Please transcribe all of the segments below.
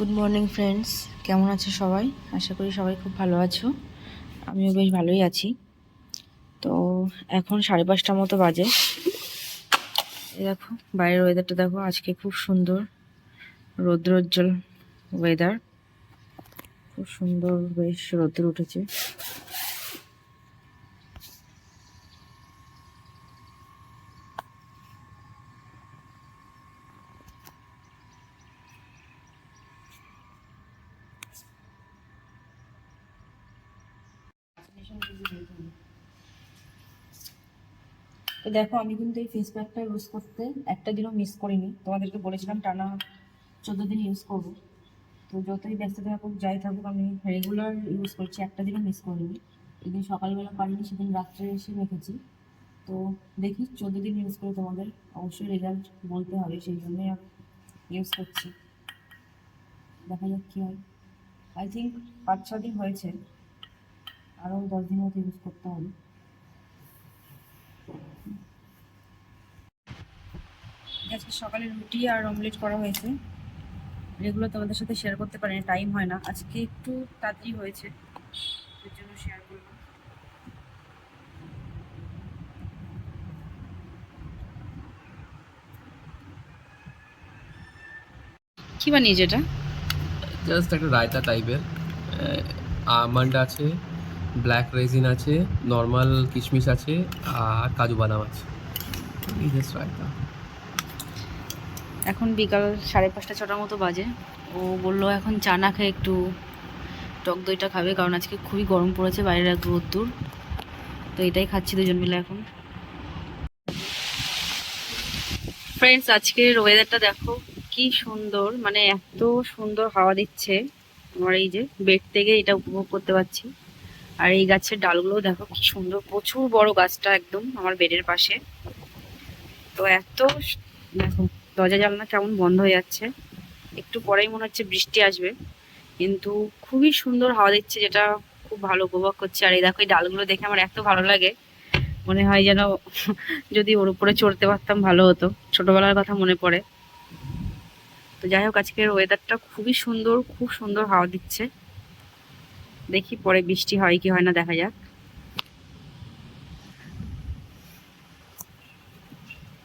Good morning friends কেমন আছো সবাই? আশা করি সবাই খুব ভালো আছো। আমিও বেশ ভালোই আছি। তো এখন সাড়ে পাঁচটার মতো বাজে। দেখো, বাইরের ওয়েদারটা দেখো, আজকে খুব সুন্দর রৌদ্রোজ্জ্বল ওয়েদার খুব সুন্দর বেশ রোদ্র উঠেছে। তো দেখো, আমি কিন্তু এই ফেস প্যাকটা ইউজ করতে একটা দিনও মিস করিনি। তোমাদেরকে বলেছিলাম টানা চোদ্দ দিন ইউজ করব। তো যতই ব্যস্ত থাকুক, যাই থাকুক, আমি রেগুলার ইউজ করছি, একটা দিনও মিস করিনি। এদিন সকালবেলা পারিনি, সেদিন রাত্রে এসে রেখেছি। তো দেখি, চোদ্দ দিন ইউজ করে তোমাদের। অবশ্যই রেজাল্ট বলতে হবে, সেই জন্যই আমি ইউজ করছি। দেখা যাক কী হয়। আই থিঙ্ক পাঁচ ছ দিন হয়েছে। আরও দশ দিন মতো ইউজ করতে হবে। আজকে সকালে রুটি আর অমলেট করা হয়েছে। এগুলো তোমাদের সাথে শেয়ার করতে পারিনি টাইম হয় না। আজকে একটু তাড়াতাড়ি হয়েছে এর জন্য শেয়ার করলাম। কি বানিয়েছে এটা? জাস্ট একটা রায়তা টাইপের আমন্ড আছে ব্ল্যাক রেজিন আছে, নর্মাল কিশমিশ আছে, আর কাজু বাদাম আছে। এখন বিকাল সাড়ে পাঁচটা ছটার মতো বাজে। ও বলল এখন চা না খেয়ে একটু টক দইটা খাবে, কারণ আজকে খুবই গরম পড়েছে বাইরের এক রোদ্দুর। তো এটাই খাচ্ছি দুজন মিলে এখন। ফ্রেন্ডস আজকের ওয়েদারটা দেখো, কি সুন্দর মানে এত সুন্দর হাওয়া দিচ্ছে। আমার এই যে বেড থেকে এটা উপভোগ করতে পারছি। আর এই গাছের ডালগুলো দেখো কি সুন্দর, প্রচুর বড় গাছটা একদম আমার বেডের পাশে। তো এত দেখো, দরজা জানলা কেমন বন্ধ হয়ে যাচ্ছে। একটু পরেই মনে হচ্ছে বৃষ্টি আসবে, কিন্তু খুবই সুন্দর হাওয়া দিচ্ছে, যেটা খুব ভালো উপভোগ করছে। আর এই দেখো, এই ডালগুলো দেখে আমার এত ভালো লাগে, মনে হয় যেন যদি ওর উপরে চড়তে পারতাম ভালো হতো। ছোটবেলার কথা মনে পড়ে। তো যাই হোক, আজকের ওয়েদারটা খুবই সুন্দর, খুব সুন্দর হাওয়া দিচ্ছে। দেখি পরে বৃষ্টি হয় কি হয় না, দেখা যাক।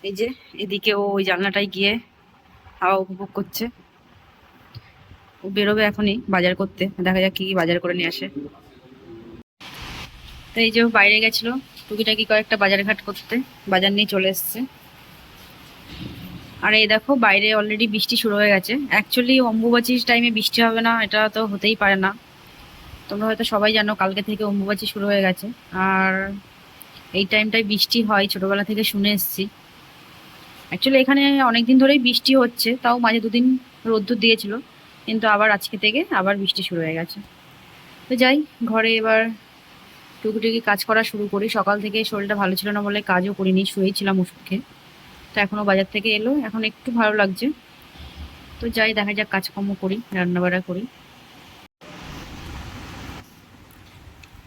এই যে, এদিকে ও ওই জানলাটায় গিয়ে হাওয়া উপভোগ করছে। ও বেরোবে এখনই বাজার করতে, দেখা যাক কি কি বাজার করে নিয়ে আসে। তো এই যে ও বাইরে গেছিল, টুকিটাকি কয়েকটা বাজার ঘাট করতে, বাজার নিয়ে চলে এসছে। আর এই দেখো, বাইরে অলরেডি বৃষ্টি শুরু হয়ে গেছে। অ্যাকচুয়ালি অম্বুবাচির টাইমে বৃষ্টি হবে না, এটা তো হতেই পারে না। তোমরা হয়তো সবাই জানো কালকে থেকে অম্বুবাচি শুরু হয়ে গেছে। আর এই টাইমটায় বৃষ্টি হয়, ছোটবেলা থেকে শুনে এসছি। অ্যাকচুয়ালি এখানে অনেকদিন ধরেই বৃষ্টি হচ্ছে, তাও মাঝে দুদিন রোদ্দুর দিয়েছিল। কিন্তু আবার আজকে থেকে আবার বৃষ্টি শুরু হয়ে গেছে। তো যাই, ঘরে এবার টুকিটুকি কাজ করা শুরু করি। সকাল থেকে শরীরটা ভালো ছিল না বলে কাজও করিনি শুয়েছিলাম ওষুধ খেয়ে তো এখনও বাজার থেকে এলো, এখন একটু ভালো লাগছে। তো যাই, দেখা যাক কাজকর্ম করি, রান্নাবাড়া করি।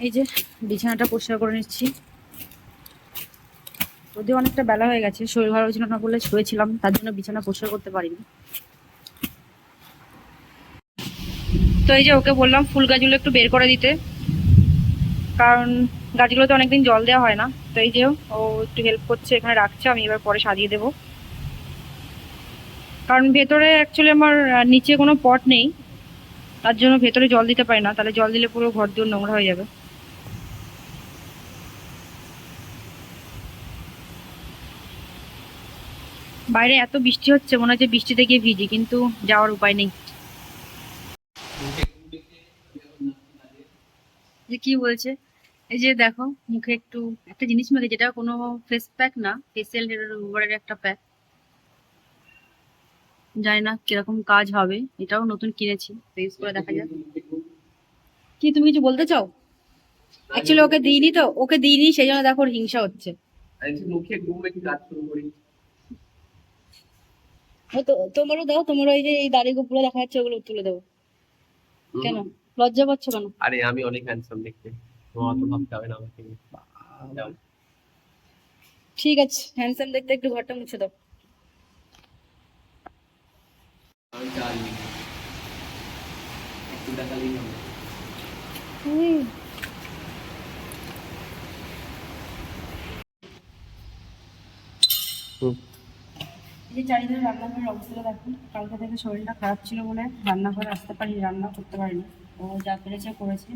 এই যে বিছানাটা পরিষ্কার করে নিচ্ছি। যদিও অনেকটা বেলা হয়ে গেছে, শরীর ভালো ছিল না বলে শুয়েছিলাম, তার জন্য বিছানা পরিষ্কার করতে পারিনি। তো এই যে ওকে বললাম ফুল গাছগুলো একটু বের করে দিতে, কারণ গাছগুলোতে অনেকদিন জল দেওয়া হয় না। তো এই যে ও একটু হেল্প করছে, এখানে রাখছে, আমি এবার পরে সাজিয়ে দেবো। কারণ ভেতরে অ্যাকচুয়ালি আমার নিচে কোনো পট নেই, তার জন্য ভেতরে জল দিতে পারি না, তাহলে জল দিলে পুরো ঘর দুয়ার নোংরা হয়ে যাবে। বাইরে এত বৃষ্টি হচ্ছে, মনে হচ্ছে বৃষ্টিতে গিয়ে ভিজি, কিন্তু যাওয়ার উপায় নেই। যে কি বলছে? এই যে দেখো, মুখে একটু, একটা জিনিস মেখে, যেটা কোনো ফেস প্যাক না ফেসিয়াল রিমুভারের একটা প্যাক জানি না কীরকম কাজ হবে, এটাও নতুন কিনেছি ইউজ করে দেখা যাক। কি, তুমি কিছু বলতে চাও? অ্যাকচুয়ালি ওকে দিইনি তো, ওকে দিইনি, সেই জন্য দেখো হিংসা হচ্ছে। মুখে ঘুম একটু কাজ শুরু করি তোমারও দাও তোমারও এই যে এই দাড়িগুলো পুরো দেখা যাচ্ছে ওগুলো তুলে দেবো। কেন? লজ্জা পাচ্ছ কেন? আরে আমি অনেক হ্যান্ডসাম দেখতে। তোমার তো ভাবতে হবে না আমাকে ঠিক আছে হ্যান্ডসাম দেখতে একটু ঘরটা মুছে দাও। হুম। যে চারিদিকে রান্নাঘরের অবস্থাটা দেখুন। কালকে থেকে শরীরটা খারাপ ছিল বলে রান্নাঘরে আসতে পারি রান্না করতে পারিনি। ও যা পেরেছে করেছে।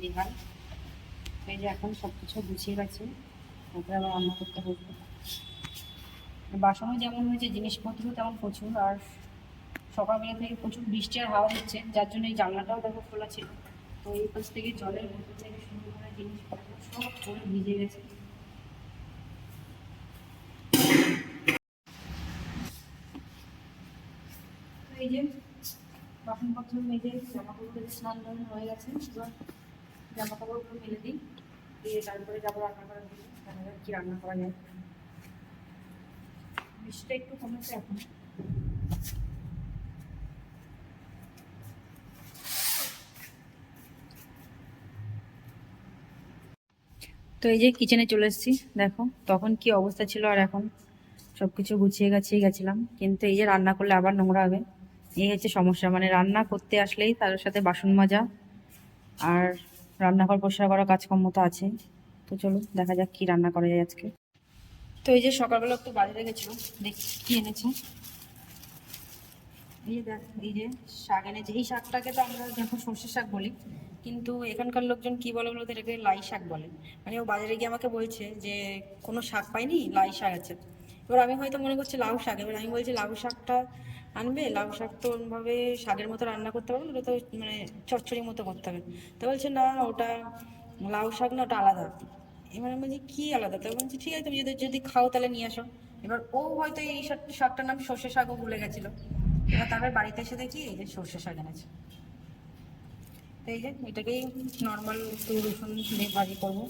বিহার এই যে এখন সব কিছু গুছিয়ে গেছে, তারপরে আবার রান্না করতে বসবো। বাসনও যেমন হয়েছে জিনিসপত্র তেমন প্রচুর, আর সকালবেলা থেকে প্রচুর বৃষ্টি আর হাওয়া হচ্ছে, যার জন্য এই জানলাটাও দেখো খোলা ছিল। তো এই পাশ থেকে জলের বোতল থেকে শুরু করে জিনিসপত্র সব পুরো ভিজে গেছে। এই যে, বাসনপত্র মেজে জামা কাপড় স্নান টান হয়ে গেছে। এবার জামা কাপড়গুলো মেলে দিই। দিয়ে তারপরে যাব রান্না করার দেখা যাক কি রান্না করা যায়। বৃষ্টিটা একটু কমেছে এখন। তো এই যে কিচেনে চলে এসেছি। দেখো, তখন কি অবস্থা ছিল আর এখন? সব কিছু গুছিয়ে গাছিয়ে গেছিলাম। কিন্তু এই যে রান্না করলে আবার নোংরা হবে। এই হচ্ছে সমস্যা। মানে রান্না করতে আসলেই তার সাথে বাসন মাজা আর রান্নাঘর পরিষ্কার করা কাজকর্ম তো আছে। তো চলো দেখা যাক কি রান্না করা যায় আজকে। তো এই যে সকালবেলা একটু বাজারে গেছিলাম দেখি কি এনেছে। এই দেখ, এই যে শাক এনেছে। এই শাকটাকে তো আমরা দেখো সর্ষে শাক বলি, কিন্তু এখানকার লোকজন কি বলে বলতে, এটাকে লাই শাক বলে। মানে ও বাজারে গিয়ে আমাকে বলছে যে, কোনো শাক পাইনি, লাই শাক আছে। এবার আমি হয়তো মনে করছি লাউ শাক, এবার আমি বলছি লাউ শাকটা আনবে? লাউ শাক তো ওরমভাবে শাকের মতো রান্না করতে পারবে ওটা তো মানে চচ্চড়ির মতো করতে হবে। তো বলছে, না, ওটা লাউ শাক না, ওটা আলাদা। এবার আমি বলছি, কি আলাদা? তো বলছি, ঠিক আছে, তুমি যদি যদি খাও তাহলে নিয়ে আসো। এবার ও হয়তো এই শাক- শাকটার নাম সর্ষে শাকও ভুলে গেছিল। এবার তারপরে বাড়িতে এসে দেখি, এই যে সর্ষে শাক এনেছে। তো এই যে, এটাকেই নর্মাল একটু রসুন দিয়ে ভাজি করব।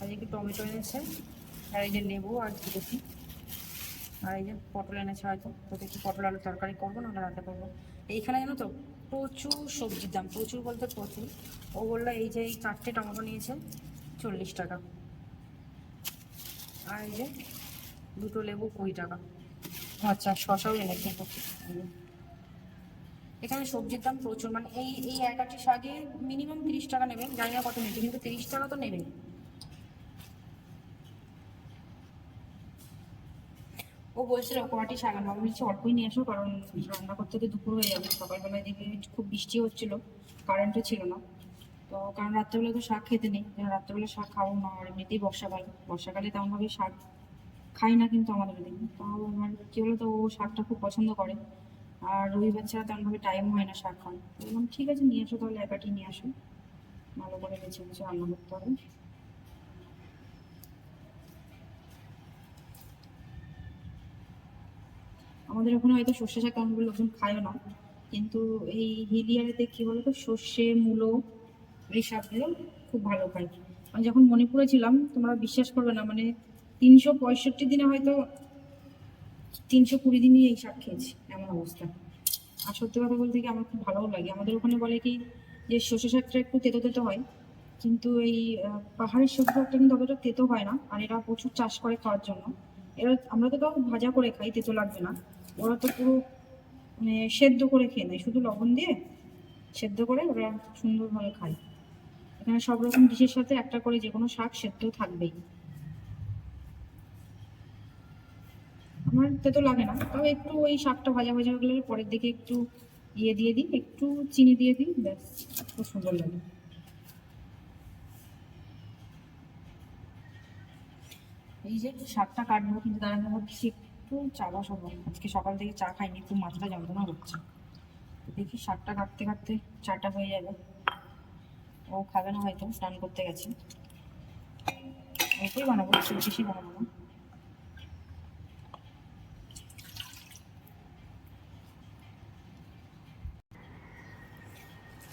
আর যে টমেটো এনেছে, আর এই যে লেবু আর দেখি আর এই যে পটল এনেছে হয়তো, তো দেখি পটল আলু তরকারি করব না রাতে করব। এইখানে জানো তো প্রচুর সবজির দাম, প্রচুর বলতে প্রচুর। ও বলল এই যে এই চারটে টমেটো নিয়েছে, চল্লিশ টাকা। আর এই যে দুটো লেবু কুড়ি টাকা। আচ্ছা শশাও এনেছে। এখানে সবজির দাম প্রচুর মানে এই এই এক আটি শাকে মিনিমাম তিরিশ টাকা নেবেন, জানি না কত নিচ্ছে কিন্তু তিরিশ টাকা তো নেবে ও বলছিল কড়াটি শাক আনব আমি বলছি, অল্পই নিয়ে আসো, কারণ রান্না করতে তো দুপুর হয়ে যাবে। সকালবেলায় দেখে খুব বৃষ্টি হচ্ছিল কারেন্টও ছিল না। তো কারণ রাত্রেবেলা তো শাক খেতে নেই রাত্রেবেলা শাক খাব না, আর এমনিতেই বর্ষাকাল বর্ষাকালে তেমনভাবে শাক খাই না কিন্তু আমাদের এদিকে তাও আমার কি বলতো ও শাকটা খুব পছন্দ করে, আর রবিবার ছাড়া তেমনভাবে টাইম হয় না শাক খাওয়ার। বললাম, ঠিক আছে, নিয়ে আসো তাহলে একাটি নিয়ে আসো। ভালো করে বেছে বেছে রান্না করতে হবে। আমাদের ওখানে হয়তো সর্ষে শাক তেমনভাবে লোকজন খায়ও না। কিন্তু এই হিলিয়ারেতে কি বলতো? সর্ষে, মূলো এই শাকগুলো খুব ভালো খায় আমি যখন মণিপুরে ছিলাম, তোমরা বিশ্বাস করবে না মানে তিনশো পঁয়ষট্টি দিনে হয়তো তিনশো কুড়ি দিনই এই শাক খেয়েছি, এমন অবস্থা। আর সত্যি কথা বলতে কি আমার খুব ভালোও লাগে। আমাদের ওখানে বলে কি যে সর্ষে শাকটা একটু তেতো তেতো হয়, কিন্তু এই পাহাড়ের সবজি শাকটা কিন্তু অতটা তেতো হয় না, আর এরা প্রচুর চাষ করে খাওয়ার জন্য। এরা, আমরা তো তাও ভাজা করে খাই, তেতো লাগবে না। ওরা তো পুরো মানে সেদ্ধ করে খেয়ে নেয়, শুধু লবণ দিয়ে সেদ্ধ করে ওরা সুন্দরভাবে খায়। এখানে সব রকম ডিশের সাথে একটা করে যে কোনো শাক সেদ্ধ থাকবেই। আমার তেতো লাগে না, তবে একটু ওই শাকটা ভাজা ভাজা হয়ে গেলে পরের দিকে একটু ইয়ে দিয়ে দিই, একটু চিনি দিয়ে দিই, ব্যাস, খুব সুন্দর লাগে। এই যে শাকটা কাটবো, কিন্তু তার আগে একটু চা বসাবো আজকে সকাল থেকে চা খাইনি একটু মাথাটা যন্ত্রণা তো দেখি শাকটা কাটতে কাটতে চাটা হয়ে যাবে। ও খাবে না হয়তো, স্নান করতে গেছে। ওকেই বানাবো খুব বেশি বানাবো। না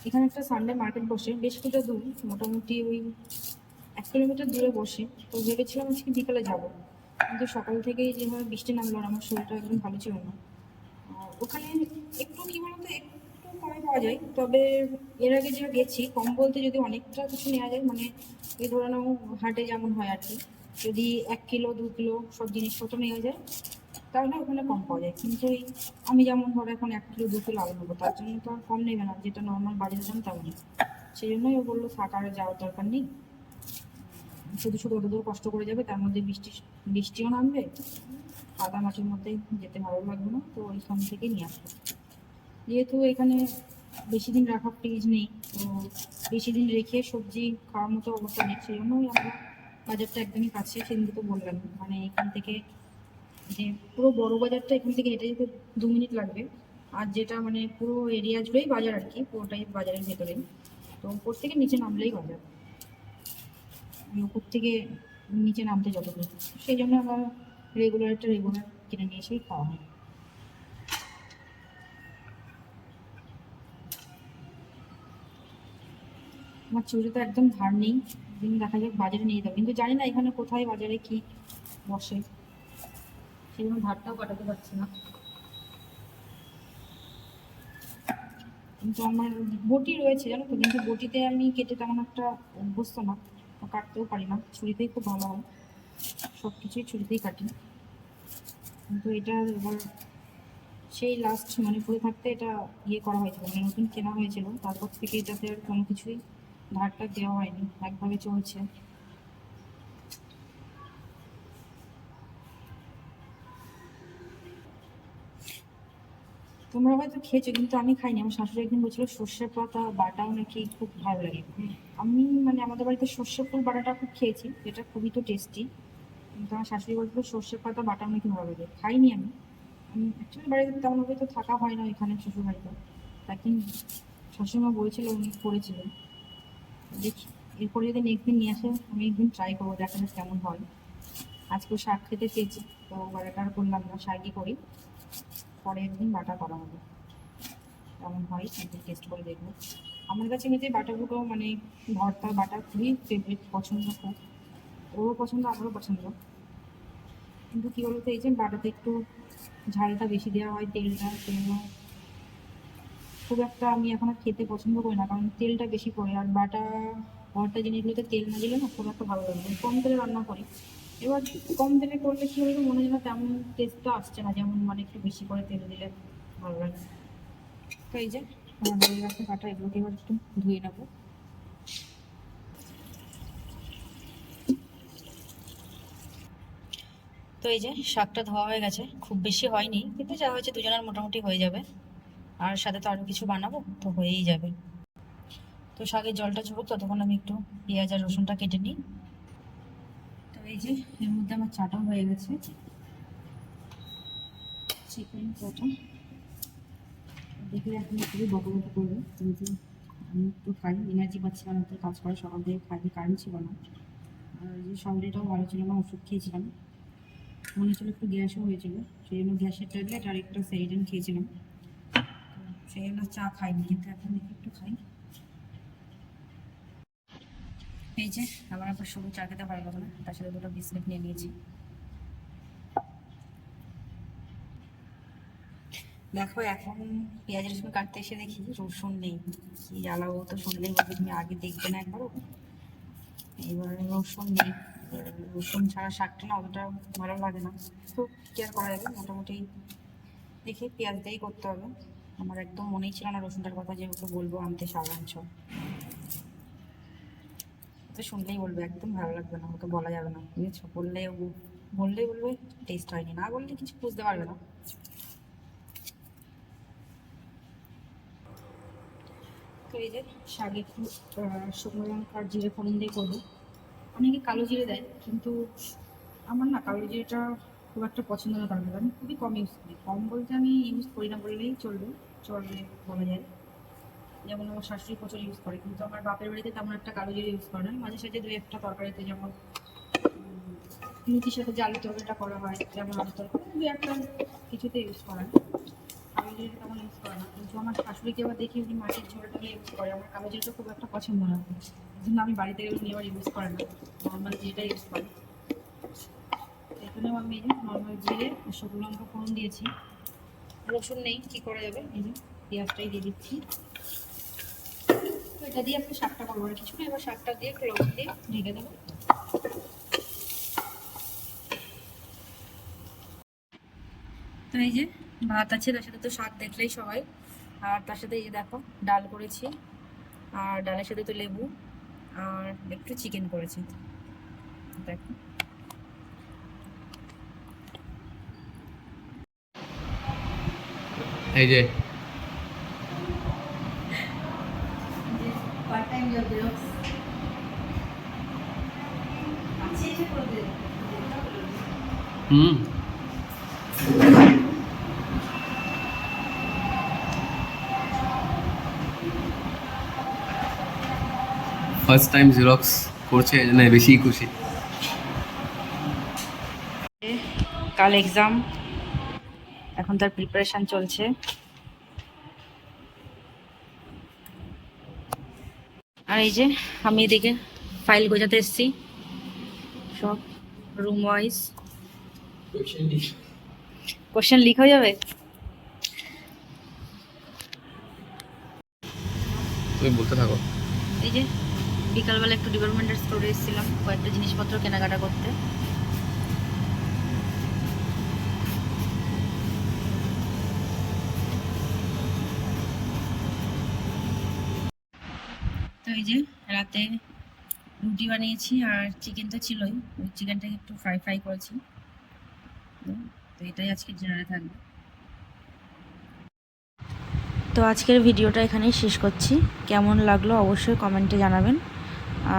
এখানে একটা সানডে মার্কেট বসে, বেশ কিছুটা দূর, মোটামুটি ওই এক কিলোমিটার দূরে বসে। তো ভেবেছিলাম আজকে বিকালে যাব। কিন্তু সকাল থেকেই যেভাবে বৃষ্টি নামলো আমার শরীরটা একদম ভালো ছিল না। ওখানে একটু কি বলতো, একটু কমে পাওয়া যায়, তবে এর আগে যা গেছি, কম বলতে যদি অনেকটা কিছু নেওয়া যায় মানে এই ধরে নাও হাটে যেমন হয় আর কি, যদি এক কিলো, দু কিলো সব জিনিসপত্র নেওয়া যায়, তাহলে ওখানে কম পাওয়া যায়। কিন্তু এই আমি যেমন ধরো এখন এক কিলো, দু কিলো আলু নেব, তার জন্য তো আর কম নেবে না, যেটা নর্মাল বাজারের দাম তেমনই। সেই জন্যই ও বলল থাকার যাওয়ার দরকার নেই। শুধু শুধু অত দূর কষ্ট করে যাবে, তার মধ্যে বৃষ্টি, বৃষ্টিও নামবে কাদা মাটির মধ্যে যেতে ভালো লাগবে না, তো ওইখান থেকে নিয়ে আসব। যেহেতু এখানে বেশি দিন রাখা ফ্রিজ নেই, তো বেশি দিন রেখে সবজি খাওয়ার মতো অবস্থা নেই সেই জন্যই আমরা বাজারটা একদমই কাছে সেদিনকে তো বললাম মানে এখান থেকে যে পুরো বড় বাজারটা এখান থেকে হেঁটে যেতে দু মিনিট লাগবে, আর যেটা মানে পুরো এরিয়া জুড়েই বাজার আর কি, পুরোটাই বাজারের ভেতরে তো উপর থেকে নিচে নামলেই বাজার উপর থেকে নিচে নামতে যত সেই জন্য আমরা একটা রেগুলার কিনে নিয়ে এসেই খাওয়া হয়। আমার চুলে তো একদম ধার নেই দিন দেখা যাক বাজারে নিয়ে যাব। কিন্তু জানি না এখানে কোথায় বাজারে কি বসে। সেই জন্য ধারটাও কাটাতে পারছি না। কিন্তু আমার বটি রয়েছে জানো তো, কিন্তু বটিতে আমি কেটে তেমন একটা অভ্যস্ত না। কাটতেও পারি না। ছুরিতেই খুব ভালো হয়। সব কিছুই ছুরিতেই কাটি। কিন্তু এটা এবার সেই লাস্ট মানে পড়ে থাকতে এটা ইয়ে করা হয়েছিল মানে নতুন কেনা হয়েছিল। তারপর থেকে এটাতে আর কোনো কিছুই ধারটা দেওয়া হয়নি। একভাবে চলছে। তোমরা হয়তো খেয়েছো, কিন্তু আমি খাইনি। আমার শাশুড়ি একদিন বলছিল, সর্ষে পাতা বাটাও নাকি খুব ভালো লাগে। আমি মানে আমাদের বাড়িতে সর্ষে ফুল, বাটাটা খুব খেয়েছি, যেটা খুবই তো টেস্টি কিন্তু আমার শাশুড়ি বলছিল, সর্ষে পাতা বাটাও নাকি ভালো লাগে। খাইনি আমি। অ্যাকচুয়ালি বাড়িতে তেমনভাবে তো থাকা হয় না এখানে শ্বশুর বাড়িতে তাকে শাশুড়িমা বলছিল, উনি করেছিলেন। দেখি, এরপরে যদি নেক্সট দিন নিয়ে আসে, আমি একদিন ট্রাই করব, দেখা যাক কেমন হয়। আজকে শাক খেতে চেয়েছি, তো বাটাটা আর করলাম না, শাকই করি। পরে একদিন বাটা করা হবে। কেমন হয় একদিন টেস্ট করে দেখব। আমার কাছে এমনিতে বাটাগুলো মানে ভর্তা বাটা খুবই ফেভারিট পছন্দ খুব। ওরও পছন্দ, আমারও পছন্দ। কিন্তু কী বলতো, এই যে বাটাতে একটু ঝালটা বেশি দেওয়া হয়, তেলটা সেজন্য খুব একটা আমি এখন খেতে পছন্দ করি না, কারণ তেলটা বেশি পড়ে। আর বাটা, ভর্তা জিনিসগুলোতে তেল না দিলে না খুব একটা ভালো লাগে না। কম তেলে রান্না করি। এবার কম তেলে করলে কি হবে মনে হয় তেমন টেস্টটা আসছে না। যেমন মানে একটু বেশি করে তেল দিলে ভালো লাগে তো এই যে আমার হয়ে কাটা এগুলোকে এবার একটু ধুয়ে নেব। তো এই যে, শাকটা ধোয়া হয়ে গেছে। খুব বেশি হয়নি, কিন্তু যা হয়েছে দুজনের মোটামুটি হয়ে যাবে। আর সাথে তো আরও কিছু বানাবো, তো হয়েই যাবে। তো শাকের জলটা ঝরুক, ততক্ষণ আমি একটু পেঁয়াজ আর রসুনটা কেটে নিই। তো যে এর মধ্যে আমার চাটাও হয়ে গেছে। চিকেন চাটা। দেখলে এখন খুবই বকো বকো করবে কিন্তু আমি একটু খাই এনার্জি পাচ্ছি না কাজ করে সকাল থেকে খাই কারেন্ট ছিল না। আর যে শরীরটাও ভালো ছিল না, ওষুধ খেয়েছিলাম। মনে হচ্ছিল একটু গ্যাসও হয়েছিল, সেই জন্য গ্যাসের ট্যাবলেট আর একটা সেরিডেন খেয়েছিলাম। সেই জন্য চা খাইনি, কিন্তু এখন দেখি একটু খাই। এই যে, আমার আবার শুধু চা খেতে ভালো লাগে না, তার সাথে দুটো বিস্কুট নিয়ে নিয়েছি। দেখো, এখন পেঁয়াজ রসুন কাটতে এসে দেখি রসুন নেই। কি জ্বালাবো তো শুনলেই বলবে, তুমি আগে দেখবে না একবারও। এবার রসুন নেই। রসুন ছাড়া শাকটা না অতটা ভালো লাগে না। তো কি আর করা যাবে? মোটামুটি দেখি, পেঁয়াজ দিয়েই করতে হবে। আমার একদম মনেই ছিল না রসুনটার কথা যে ওকে বলব আনতে আনছো তো শুনলেই বলবে, একদম ভালো লাগবে না ওকে বলা যাবে না। বুঝেছ বললে ও বললেই বলবে টেস্ট হয়নি। না বললে কিছু বুঝতে পারবে না। তো এই যে শাকে একটু শুকনো লঙ্কা আর জিরে ফোড়ন দিয়ে করব। অনেকে কালো জিরে দেয়, কিন্তু আমার না কালো জিরেটা খুব একটা পছন্দ না কারণ আমি খুবই কম ইউজ করি। কম বলতে আমি ইউজ করি না বললেই চলবে। চলবে বলা যায়। যেমন আমার শাশুড়ি প্রচুর ইউজ করে, কিন্তু আমার বাপের বাড়িতে তেমন একটা কালো জিরে ইউজ করে না। মাঝে সাঝে দুই একটা তরকারিতে যেমন লুচির সাথে যে আলু তরকারিটা করা হয়, যেমন আলু তরকারি। দুই একটা কিছুতে ইউজ করা হয়। কালো জিরে তেমন ইউজ করে না। কিন্তু আমার শাশুড়িকে আবার দেখি উনি মাটির ঝোলটা ইউজ করে। আমার কালো জিরেটা খুব একটা পছন্দ না। জন্য আমি বাড়িতে গেলে উনি আবার ইউজ করে না। নর্মাল জিরেটা ইউজ করে। এখানেও আমি যে নর্মাল জিরে, শুকনো লঙ্কা ফোড়ন দিয়েছি। রসুন নেই, কি করা যাবে? এই যে, পেঁয়াজটাই দিয়ে দিচ্ছি। এটা দিয়ে আপনি শাকটা করব আর কিছু না এবার শাকটা দিয়ে লবণ দিয়ে ঢেকে দেবো। তো এই যে ভাত আছে, তার সাথে তো শাক দেখলেই সবাই। আর তার সাথে এই যে দেখো, ডাল করেছি। আর ডালের সাথে তো লেবু, আর একটু চিকেন করেছি। দেখো। এই যে হুম। ফার্স্ট টাইম জেরক্স করছে, এই জন্য বেশি খুশি। কাল এক্সাম এখন তার প্রিপারেশন চলছে। আর এই যে, আমি এদিকে ফাইল গোজাতে এসেছি। সব রুম ওয়াইজ কোশ্চেন লিক হয়ে যাবে? তুমি বলতে থাকো। এই যে বিকালবেলা একটু ডিপার্টমেন্টের স্টোরে এসেছিলাম কয়েকটা জিনিসপত্র কেনাকাটা করতে। তো এই যে রাতে রুটি বানিয়েছি আর চিকেন তো ছিলই ওই চিকেনটাকে একটু ফ্রাই ফ্রাই করেছি। তো এটাই আজকে জেনারে থাকবে। তো আজকের ভিডিওটা এখানেই শেষ করছি। কেমন লাগল অবশ্যই কমেন্টে জানাবেন।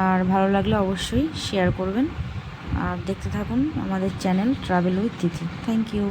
আর ভালো লাগলে অবশ্যই শেয়ার করবেন। আর দেখতে থাকুন আমাদের channel travel with Tithi thank you